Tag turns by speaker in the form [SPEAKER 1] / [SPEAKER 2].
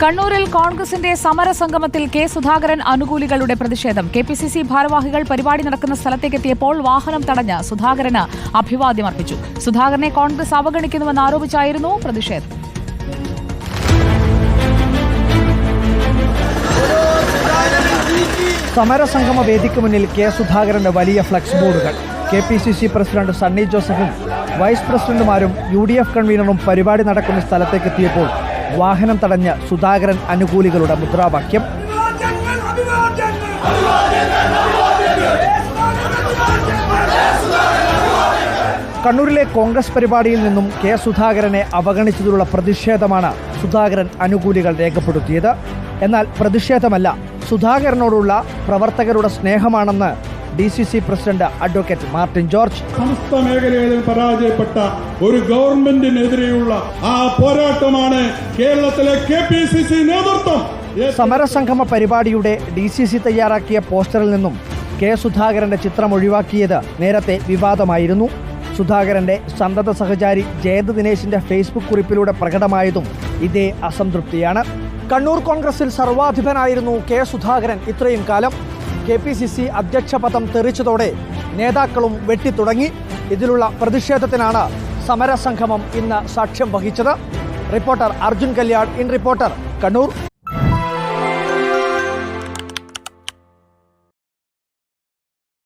[SPEAKER 1] കണ്ണൂരിൽ കോൺഗ്രസിന്റെ സമരസംഗമത്തിൽ കെ സുധാകരൻ അനുകൂലികളുടെ പ്രതിഷേധം. കെ പി സി സി ഭാരവാഹികൾ പരിപാടി നടക്കുന്ന സ്ഥലത്തേക്കെത്തിയപ്പോൾ വാഹനം തടഞ്ഞ് സുധാകരന് അഭിവാദ്യം അർപ്പിച്ചു. സുധാകരനെ കോൺഗ്രസ് അവഗണിക്കുന്നുവെന്ന് ആരോപിച്ചായിരുന്നു പ്രതിഷേധം.
[SPEAKER 2] സമരസംഗമ വേദിക്ക് മുന്നിൽ കെ സുധാകരന്റെ വലിയ ഫ്ലക്സ് ബോർഡുകൾ. K P C C president Sunny ജോസഫും വൈസ് പ്രസിഡന്റുമാരും യു ഡി എഫ് കൺവീനറും പരിപാടി നടക്കുന്ന സ്ഥലത്തേക്ക് എത്തിയപ്പോൾ വാഹനം തടഞ്ഞ് സുധാകരൻ അനുകൂലികളുടെ മുദ്രാവാക്യം. കണ്ണൂരിലെ കോൺഗ്രസ് പരിപാടിയിൽ നിന്നും കെ സുധാകരനെ അവഗണിച്ചതിലുള്ള പ്രതിഷേധമാണ് സുധാകരൻ അനുകൂലികൾ രേഖപ്പെടുത്തിയത്. എന്നാൽ പ്രതിഷേധമല്ല സുധാകരനോടുള്ള പ്രവർത്തകരുടെ സ്നേഹമാണെന്ന് D C C president advocate Martin George.
[SPEAKER 3] സമസ്ത മേഖലയിലും പരാജയപ്പെട്ട ഒരു ഗവൺമെന്റിനെതിരെയുള്ള ആ പോരാട്ടമാണ് കേരളത്തിലെ കെ പി സി സി നേതൃത്വം.
[SPEAKER 2] സമരസംഗമ പരിപാടിയുടെ ഡി സി സി തയ്യാറാക്കിയ പോസ്റ്ററിൽ നിന്നും കെ സുധാകരന്റെ ചിത്രം ഒഴിവാക്കിയത് നേരത്തെ വിവാദമായിരുന്നു. സുധാകരന്റെ സന്തത സഹചാരി ജയന്ത് ദിനേശിന്റെ ഫേസ്ബുക്ക് കുറിപ്പിലൂടെ പ്രകടമായതും ഇതേ അസംതൃപ്തിയാണ്. കണ്ണൂർ കോൺഗ്രസിൽ സർവാധിപനായിരുന്നു കെ സുധാകരൻ ഇത്രയും കാലം. കെ പി സി സി അധ്യക്ഷ പദം തെറിച്ചതോടെ നേതാക്കളും വെട്ടിത്തുടങ്ങി. ഇതിലുള്ള പ്രതിഷേധത്തിനാണ് സമരസംഗമം ഇന്ന് സാക്ഷ്യം വഹിച്ചത്. Reporter Arjun Kalyan in reporter Kannur.